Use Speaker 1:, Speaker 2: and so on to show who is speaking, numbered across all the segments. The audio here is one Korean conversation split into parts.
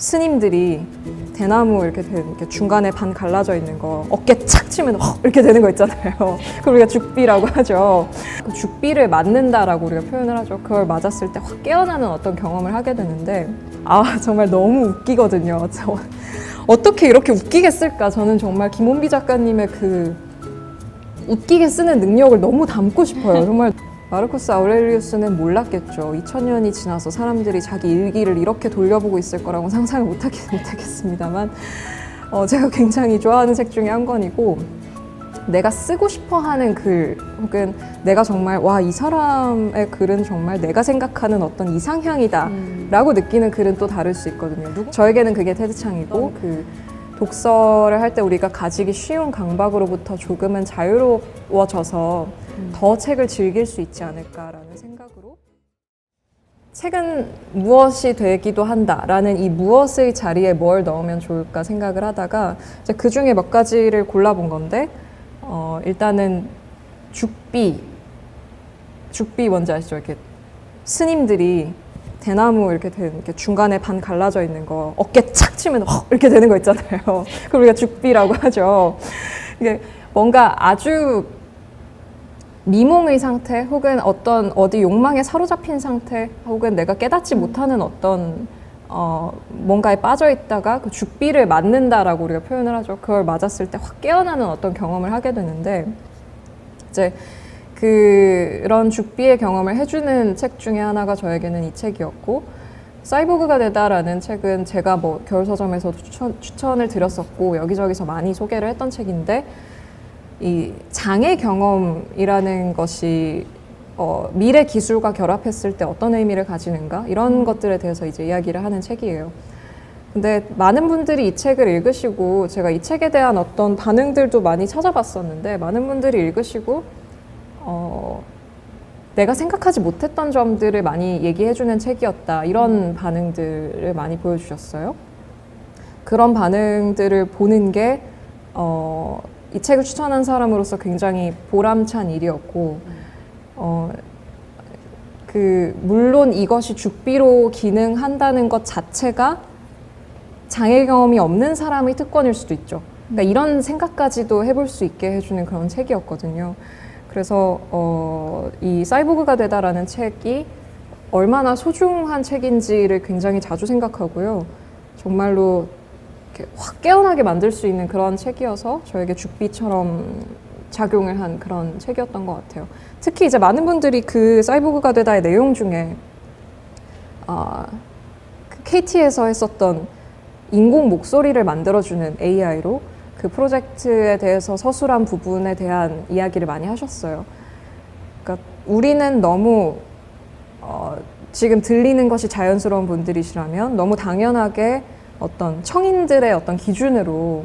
Speaker 1: 스님들이 대나무 이렇게, 된, 이렇게 중간에 반 갈라져 있는 거 어깨 착 치면 헉 이렇게 되는 거 있잖아요. 그걸 우리가 죽비라고 하죠. 그 죽비를 맞는다라고 우리가 표현을 하죠. 그걸 맞았을 때 확 깨어나는 어떤 경험을 하게 되는데 아 정말 너무 웃기거든요. 저 어떻게 이렇게 웃기게 쓸까? 저는 정말 김원비 작가님의 그 웃기게 쓰는 능력을 너무 담고 싶어요. 정말 마르코스 아우렐리우스는 몰랐겠죠. 2000년이 지나서 사람들이 자기 일기를 이렇게 돌려보고 있을 거라고 상상을 못하겠, 못하겠습니다만 어, 제가 굉장히 좋아하는 책 중에 한 권이고 내가 쓰고 싶어 하는 글 혹은 내가 정말 와 이 사람의 글은 정말 내가 생각하는 어떤 이상향이다 라고 느끼는 글은 또 다를 수 있거든요. 누구- 저에게는 그게 테드 창이고 그 독서를 할 때 우리가 가지기 쉬운 강박으로부터 조금은 자유로워져서 더 책을 즐길 수 있지 않을까라는 생각으로 책은 무엇이 되기도 한다라는 이 무엇의 자리에 뭘 넣으면 좋을까 생각을 하다가 이제 그 중에 몇 가지를 골라본 건데 어, 일단은 죽비 죽비 뭔지 아시죠? 이렇게 스님들이 대나무 이렇게 된 이렇게 중간에 반 갈라져 있는 거 어깨 착 치면 헉 이렇게 되는 거 있잖아요. 그걸 우리가 죽비라고 하죠. 이게 뭔가 아주 미몽의 상태 혹은 어떤 어디 욕망에 사로잡힌 상태 혹은 내가 깨닫지 못하는 어떤 어, 뭔가에 빠져 있다가 그 죽비를 맞는다라고 우리가 표현을 하죠. 그걸 맞았을 때 확 깨어나는 어떤 경험을 하게 되는데 이제 그런 죽비의 경험을 해주는 책 중에 하나가 저에게는 이 책이었고 사이보그가 되다라는 책은 제가 뭐 겨울 서점에서도 추천, 추천 을 드렸었고 여기저기서 많이 소개를 했던 책인데 이 장애 경험이라는 것이 어, 미래 기술과 결합했을 때 어떤 의미를 가지는가 이런 것들에 대해서 이제 이야기를 하는 책이에요. 근데 많은 분들이 이 책을 읽으시고 제가 이 책에 대한 어떤 반응들도 많이 찾아봤었는데 많은 분들이 읽으시고 어, 내가 생각하지 못했던 점들을 많이 얘기해주는 책이었다 이런 반응들을 많이 보여주셨어요. 그런 반응들을 보는 게 어, 이 책을 추천한 사람으로서 굉장히 보람찬 일이었고 어, 그 물론 이것이 죽비로 기능한다는 것 자체가 장애 경험이 없는 사람의 특권일 수도 있죠. 그러니까 이런 생각까지도 해볼 수 있게 해주는 그런 책이었거든요. 그래서 어, 이 사이보그가 되다라는 책이 얼마나 소중한 책인지를 굉장히 자주 생각하고요. 정말로 확 깨어나게 만들 수 있는 그런 책이어서 저에게 죽비처럼 작용을 한 그런 책이었던 것 같아요. 특히 이제 많은 분들이 그 사이보그가 되다의 내용 중에 아, 그 KT에서 했었던 인공 목소리를 만들어주는 AI로 그 프로젝트에 대해서 서술한 부분에 대한 이야기를 많이 하셨어요. 그러니까 우리는 너무 어, 지금 들리는 것이 자연스러운 분들이시라면 너무 당연하게 어떤 청인들의 어떤 기준으로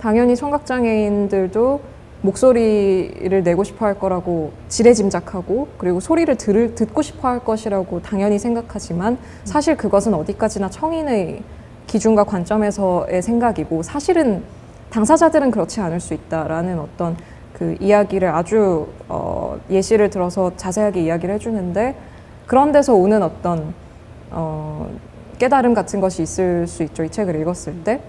Speaker 1: 당연히 청각장애인들도 목소리를 내고 싶어 할 거라고 지레짐작하고 그리고 소리를 들을, 듣고 싶어 할 것이라고 당연히 생각하지만 사실 그것은 어디까지나 청인의 기준과 관점에서의 생각이고 사실은 당사자들은 그렇지 않을 수 있다라는 어떤 그 이야기를 아주 어, 예시를 들어서 자세하게 이야기를 해주는데 그런 데서 오는 어떤 어, 깨달음 같은 것이 있을 수 있죠. 이 책을 읽었을 때.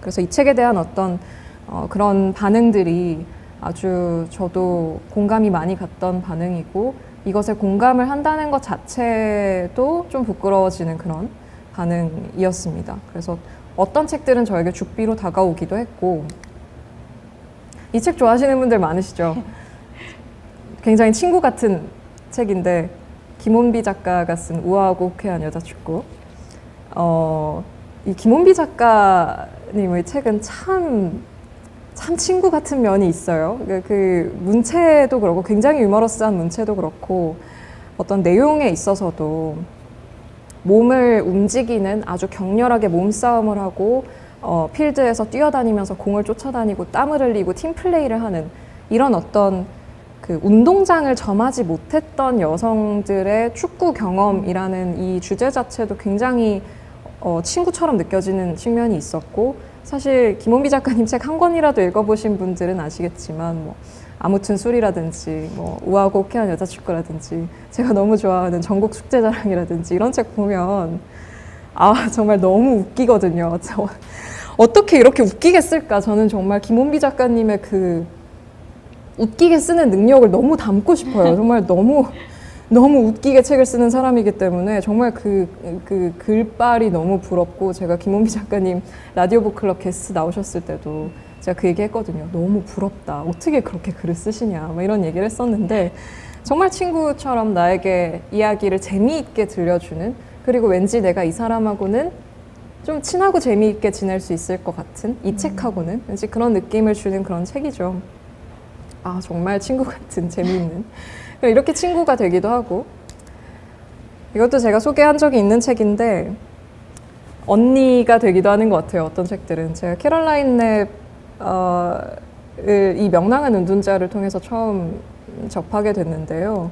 Speaker 1: 그래서 이 책에 대한 어떤 어, 그런 반응들이 아주 저도 공감이 많이 갔던 반응이고 이것에 공감을 한다는 것 자체도 좀 부끄러워지는 그런 반응이었습니다. 그래서 어떤 책들은 저에게 죽비로 다가오기도 했고 이 책 좋아하시는 분들 많으시죠? 굉장히 친구 같은 책인데 김원비 작가가 쓴 우아하고 호쾌한 여자 축구 어, 이 김원비 작가님의 책은 참, 참 친구 같은 면이 있어요. 그, 그 문체도 그렇고 굉장히 유머러스한 문체도 그렇고 어떤 내용에 있어서도 몸을 움직이는 아주 격렬하게 몸싸움을 하고 어, 필드에서 뛰어다니면서 공을 쫓아다니고 땀을 흘리고 팀플레이를 하는 이런 어떤 그 운동장을 점하지 못했던 여성들의 축구 경험이라는 이 주제 자체도 굉장히 어, 친구처럼 느껴지는 측면이 있었고 사실 김원비 작가님 책 한 권이라도 읽어보신 분들은 아시겠지만 뭐 아무튼 술이라든지 뭐 우아하고 호쾌한 여자축구라든지 제가 너무 좋아하는 전국 숙제자랑이라든지 이런 책 보면 아 정말 너무 웃기거든요. 저 어떻게 이렇게 웃기게 쓸까? 저는 정말 김원비 작가님의 그 웃기게 쓰는 능력을 너무 담고 싶어요. 정말 너무 너무 웃기게 책을 쓰는 사람이기 때문에 정말 그, 그 글빨이 너무 부럽고 제가 김원비 작가님 라디오 북클럽 게스트 나오셨을 때도 제가 그 얘기 했거든요. 너무 부럽다. 어떻게 그렇게 글을 쓰시냐. 막 이런 얘기를 했었는데 정말 친구처럼 나에게 이야기를 재미있게 들려주는 그리고 왠지 내가 이 사람하고는 좀 친하고 재미있게 지낼 수 있을 것 같은 이 책하고는 왠지 그런 느낌을 주는 그런 책이죠. 아 정말 친구 같은 재미있는 이렇게 친구가 되기도 하고 이것도 제가 소개한 적이 있는 책인데 언니가 되기도 하는 것 같아요. 어떤 책들은 제가 캐럴라인 랩 어, 을이 명랑한 운둔자를 통해서 처음 접하게 됐는데요.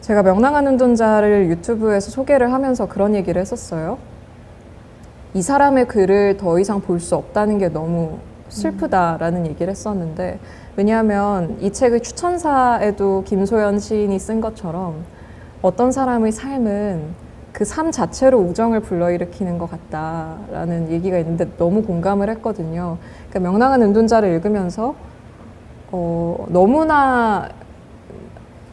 Speaker 1: 제가 명랑한 운둔자를 유튜브에서 소개를 하면서 그런 얘기를 했었어요. 이 사람의 글을 더 이상 볼 수 없다는 게 너무 슬프다라는 얘기를 했었는데 왜냐하면 이 책의 추천사에도 김소연 시인이 쓴 것처럼 어떤 사람의 삶은 그 삶 자체로 우정을 불러일으키는 것 같다라는 얘기가 있는데 너무 공감을 했거든요. 그러니까 명랑한 은둔자를 읽으면서 어, 너무나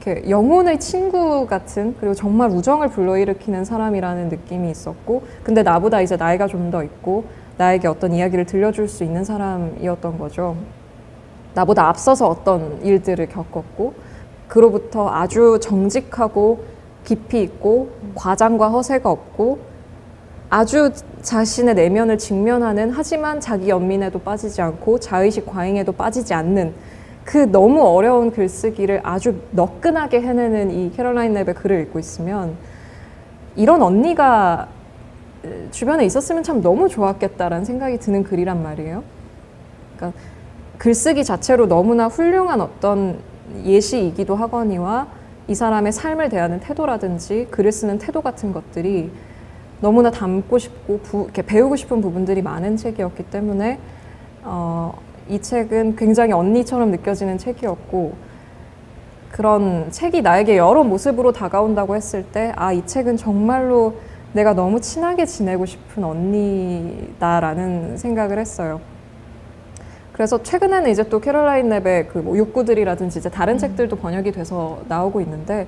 Speaker 1: 이렇게 영혼의 친구 같은 그리고 정말 우정을 불러일으키는 사람이라는 느낌이 있었고 근데 나보다 이제 나이가 좀 더 있고 나에게 어떤 이야기를 들려줄 수 있는 사람이었던 거죠. 나보다 앞서서 어떤 일들을 겪었고 그로부터 아주 정직하고 깊이 있고 과장과 허세가 없고 아주 자신의 내면을 직면하는 하지만 자기 연민에도 빠지지 않고 자의식 과잉에도 빠지지 않는 그 너무 어려운 글쓰기를 아주 너끈하게 해내는 이 캐롤라인 랩의 글을 읽고 있으면 이런 언니가 주변에 있었으면 참 너무 좋았겠다라는 생각이 드는 글이란 말이에요. 그러니까 글쓰기 자체로 너무나 훌륭한 어떤 예시이기도 하거니와 이 사람의 삶을 대하는 태도라든지 글을 쓰는 태도 같은 것들이 너무나 담고 싶고 부, 이렇게 배우고 싶은 부분들이 많은 책이었기 때문에 어, 이 책은 굉장히 언니처럼 느껴지는 책이었고 그런 책이 나에게 여러 모습으로 다가온다고 했을 때 아 이 책은 정말로 내가 너무 친하게 지내고 싶은 언니다라는 생각을 했어요. 그래서 최근에는 이제 또 캐롤라인 랩의 그뭐 욕구들이라든지 이제 다른 책들도 번역이 돼서 나오고 있는데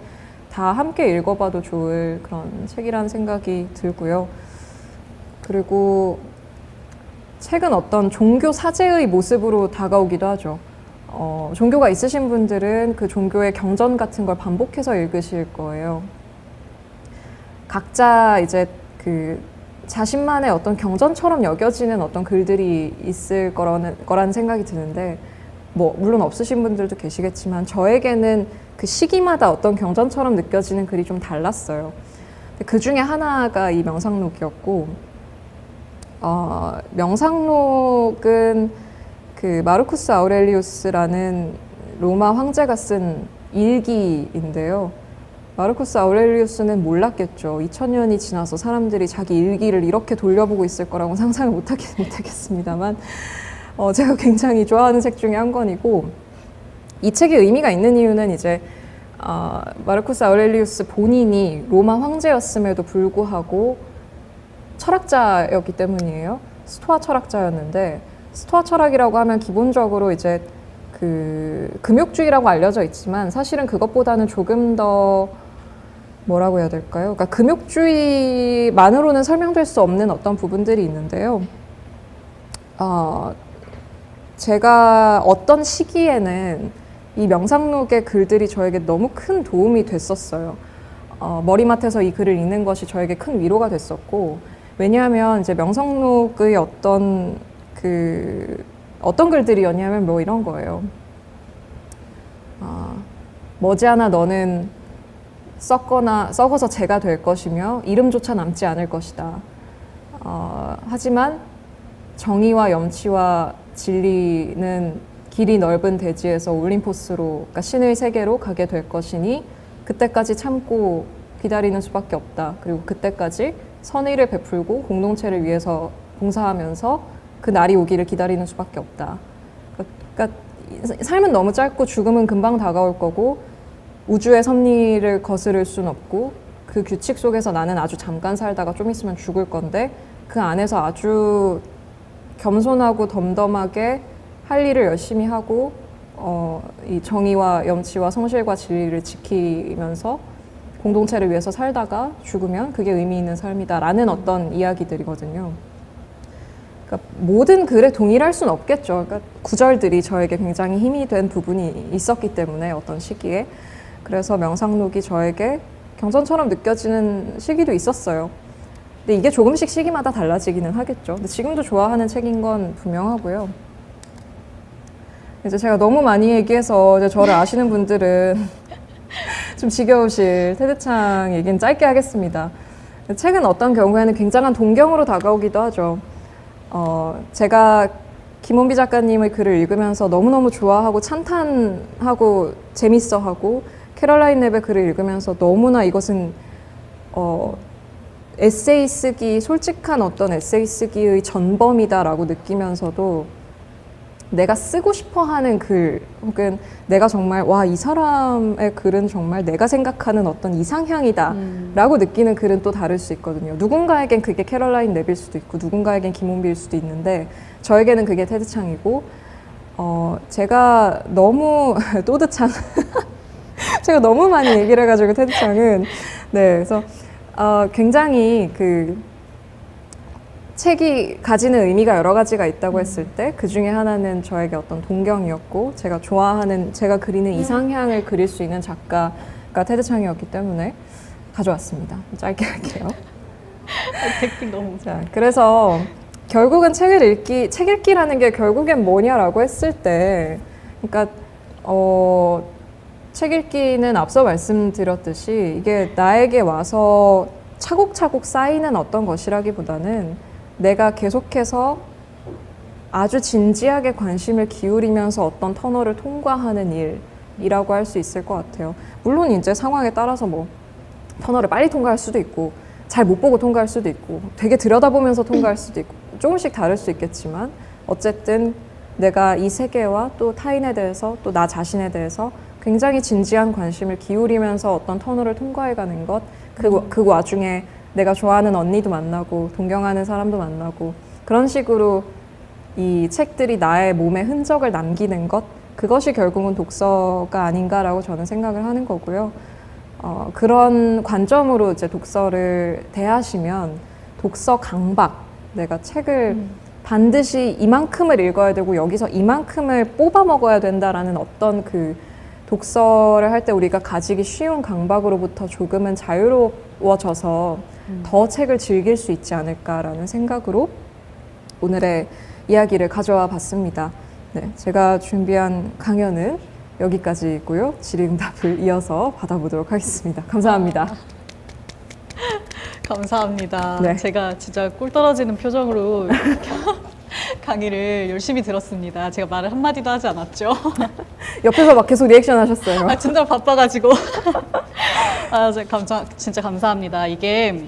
Speaker 1: 다 함께 읽어봐도 좋을 그런 책이라는 생각이 들고요. 그리고 책은 어떤 종교 사제의 모습으로 다가오기도 하죠. 어, 종교가 있으신 분들은 그 종교의 경전 같은 걸 반복해서 읽으실 거예요. 각자 이제 그 자신만의 어떤 경전처럼 여겨지는 어떤 글들이 있을 거라는, 거라는 생각이 드는데, 뭐, 물론 없으신 분들도 계시겠지만, 저에게는 그 시기마다 어떤 경전처럼 느껴지는 글이 좀 달랐어요. 그 중에 하나가 이 명상록이었고, 어, 명상록은 그 마르쿠스 아우렐리우스라는 로마 황제가 쓴 일기인데요. 마르쿠스 아우렐리우스는 몰랐겠죠. 2000년이 지나서 사람들이 자기 일기를 이렇게 돌려보고 있을 거라고 상상을 못하겠, 못하겠습니다만 어, 제가 굉장히 좋아하는 책 중에 한 권이고 이 책이 의미가 있는 이유는 이제 어, 마르쿠스 아우렐리우스 본인이 로마 황제였음에도 불구하고 철학자였기 때문이에요. 스토아 철학자였는데 스토아 철학이라고 하면 기본적으로 이제 그 금욕주의라고 알려져 있지만 사실은 그것보다는 조금 더 뭐라고 해야 될까요? 그러니까 금욕주의만으로는 설명될 수 없는 어떤 부분들이 있는데요. 어, 제가 어떤 시기에는 이 명상록의 글들이 저에게 너무 큰 도움이 됐었어요. 어, 머리맡에서 이 글을 읽는 것이 저에게 큰 위로가 됐었고, 왜냐하면 이제 명상록의 어떤 그 어떤 글들이었냐면 뭐 이런 거예요. 아, 머지않아 너는 썩거나 썩어서 재가 될 것이며 이름조차 남지 않을 것이다. 어, 하지만 정의와 염치와 진리는 길이 넓은 대지에서 올림포스로 그러니까 신의 세계로 가게 될 것이니 그때까지 참고 기다리는 수밖에 없다. 그리고 그때까지 선의를 베풀고 공동체를 위해서 봉사하면서 그 날이 오기를 기다리는 수밖에 없다. 그러니까 삶은 너무 짧고 죽음은 금방 다가올 거고 우주의 섭리를 거스를 순 없고 그 규칙 속에서 나는 아주 잠깐 살다가 좀 있으면 죽을 건데 그 안에서 아주 겸손하고 덤덤하게 할 일을 열심히 하고 어, 이 정의와 염치와 성실과 진리를 지키면서 공동체를 위해서 살다가 죽으면 그게 의미 있는 삶이다라는 어떤 이야기들이거든요. 그러니까 모든 글에 동일할 수는 없겠죠. 그러니까 구절들이 저에게 굉장히 힘이 된 부분이 있었기 때문에 어떤 시기에 그래서 명상록이 저에게 경전처럼 느껴지는 시기도 있었어요. 근데 이게 조금씩 시기마다 달라지기는 하겠죠. 근데 지금도 좋아하는 책인 건 분명하고요. 이제 제가 너무 많이 얘기해서 이제 저를 아시는 분들은 좀 지겨우실 테드창 얘기는 짧게 하겠습니다. 책은 어떤 경우에는 굉장한 동경으로 다가오기도 하죠. 어, 제가 김원비 작가님의 글을 읽으면서 너무너무 좋아하고 찬탄하고 재밌어하고 캐럴라인 랩의 글을 읽으면서 너무나 이것은 어, 에세이 쓰기, 솔직한 어떤 에세이 쓰기의 전범이다라고 느끼면서도 내가 쓰고 싶어 하는 글, 혹은 내가 정말, 와, 이 사람의 글은 정말 내가 생각하는 어떤 이상향이다. 라고 느끼는 글은 또 다를 수 있거든요. 누군가에겐 그게 캐럴라인 랩일 수도 있고, 누군가에겐 김원비일 수도 있는데, 저에게는 그게 테드창이고, 어, 제가 너무, 또드창. 제가 너무 많이 얘기를 해가지고, 테드창은. 네, 그래서, 어, 굉장히 그, 책이 가지는 의미가 여러 가지가 있다고 했을 때 그 중에 하나는 저에게 어떤 동경이었고 제가 좋아하는 제가 그리는 이상향을 그릴 수 있는 작가가 테드창이었기 때문에 가져왔습니다. 짧게 할게요.
Speaker 2: 댓글 너무
Speaker 1: 자, 그래서 결국은 책을 읽기, 책 읽기라는 게 결국엔 뭐냐라고 했을 때, 그러니까 어, 책 읽기는 앞서 말씀드렸듯이 이게 나에게 와서 차곡차곡 쌓이는 어떤 것이라기보다는 내가 계속해서 아주 진지하게 관심을 기울이면서 어떤 터널을 통과하는 일이라고 할 수 있을 것 같아요. 물론 이제 상황에 따라서 뭐 터널을 빨리 통과할 수도 있고 잘 못 보고 통과할 수도 있고 되게 들여다보면서 통과할 수도 있고 조금씩 다를 수 있겠지만 어쨌든 내가 이 세계와 또 타인에 대해서 또 나 자신에 대해서 굉장히 진지한 관심을 기울이면서 어떤 터널을 통과해가는 것, 그, 그 와중에 내가 좋아하는 언니도 만나고 동경하는 사람도 만나고 그런 식으로 이 책들이 나의 몸에 흔적을 남기는 것, 그것이 결국은 독서가 아닌가라고 저는 생각을 하는 거고요. 어, 그런 관점으로 이제 독서를 대하시면 독서 강박, 내가 책을 반드시 이만큼을 읽어야 되고 여기서 이만큼을 뽑아 먹어야 된다라는 어떤 그 독서를 할 때 우리가 가지기 쉬운 강박으로부터 조금은 자유로워져서 더 책을 즐길 수 있지 않을까라는 생각으로 오늘의 이야기를 가져와 봤습니다. 네, 제가 준비한 강연은 여기까지고요. 질의응답을 이어서 받아보도록 하겠습니다. 감사합니다.
Speaker 2: 감사합니다.
Speaker 1: 네.
Speaker 2: 제가 진짜 꿀 떨어지는 표정으로 강의를 열심히 들었습니다. 제가 말을 한마디도 하지 않았죠.
Speaker 1: 옆에서 막 계속 리액션 하셨어요.
Speaker 2: 아, 진짜 바빠가지고. 아, 진짜 감사, 진짜 감사합니다. 이게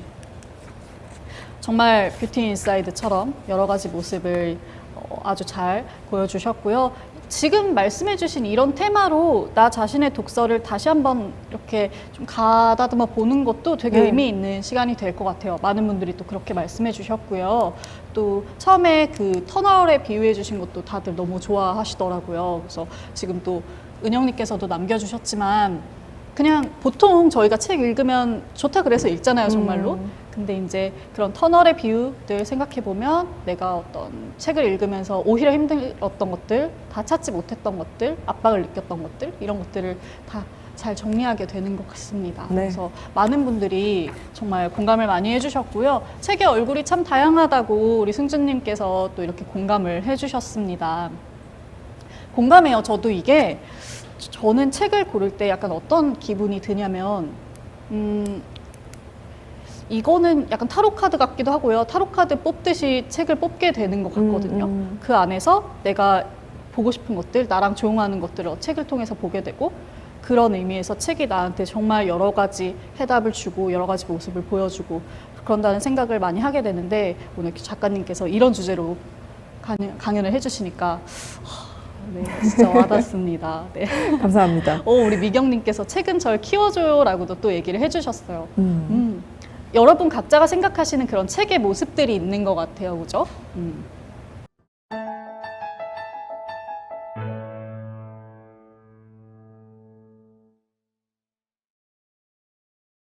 Speaker 2: 정말 뷰티 인사이드처럼 여러 가지 모습을 어, 아주 잘 보여주셨고요. 지금 말씀해주신 이런 테마로 나 자신의 독서를 다시 한번 이렇게 좀 가다듬어 보는 것도 되게
Speaker 1: 네.
Speaker 2: 의미 있는 시간이 될 것 같아요. 많은 분들이 또 그렇게 말씀해주셨고요. 또 처음에 그 터널에 비유해 주신 것도 다들 너무 좋아하시더라고요. 그래서 지금 또 은영님께서도 남겨주셨지만 그냥 보통 저희가 책 읽으면 좋다 그래서 읽잖아요, 정말로.
Speaker 1: 음.
Speaker 2: 근데 이제 그런 터널의 비유들 생각해 보면 내가 어떤 책을 읽으면서 오히려 힘들었던 것들, 다 찾지 못했던 것들, 압박을 느꼈던 것들 이런 것들을 다 잘 정리하게 되는 것 같습니다.
Speaker 1: 네.
Speaker 2: 그래서 많은 분들이 정말 공감을 많이 해주셨고요. 책의 얼굴이 참 다양하다고 우리 승준님께서 또 이렇게 공감을 해주셨습니다. 공감해요. 저도 이게 저는 책을 고를 때 약간 어떤 기분이 드냐면 음, 이거는 약간 타로 카드 같기도 하고요. 타로 카드 뽑듯이 책을 뽑게 되는 것 같거든요.
Speaker 1: 음, 음.
Speaker 2: 그 안에서 내가 보고 싶은 것들, 나랑 조응하는 것들을 책을 통해서 보게 되고 그런 의미에서 책이 나한테 정말 여러 가지 해답을 주고 여러 가지 모습을 보여주고 그런다는 생각을 많이 하게 되는데 오늘 작가님께서 이런 주제로 강연, 강연을 해주시니까 하, 네, 진짜 와닿습니다. 네.
Speaker 1: 감사합니다.
Speaker 2: 오, 우리 미경님께서 책은 절 키워줘요라고도 또 얘기를 해주셨어요.
Speaker 1: 음.
Speaker 2: 음, 여러분 각자가 생각하시는 그런 책의 모습들이 있는 것 같아요, 그죠? 음.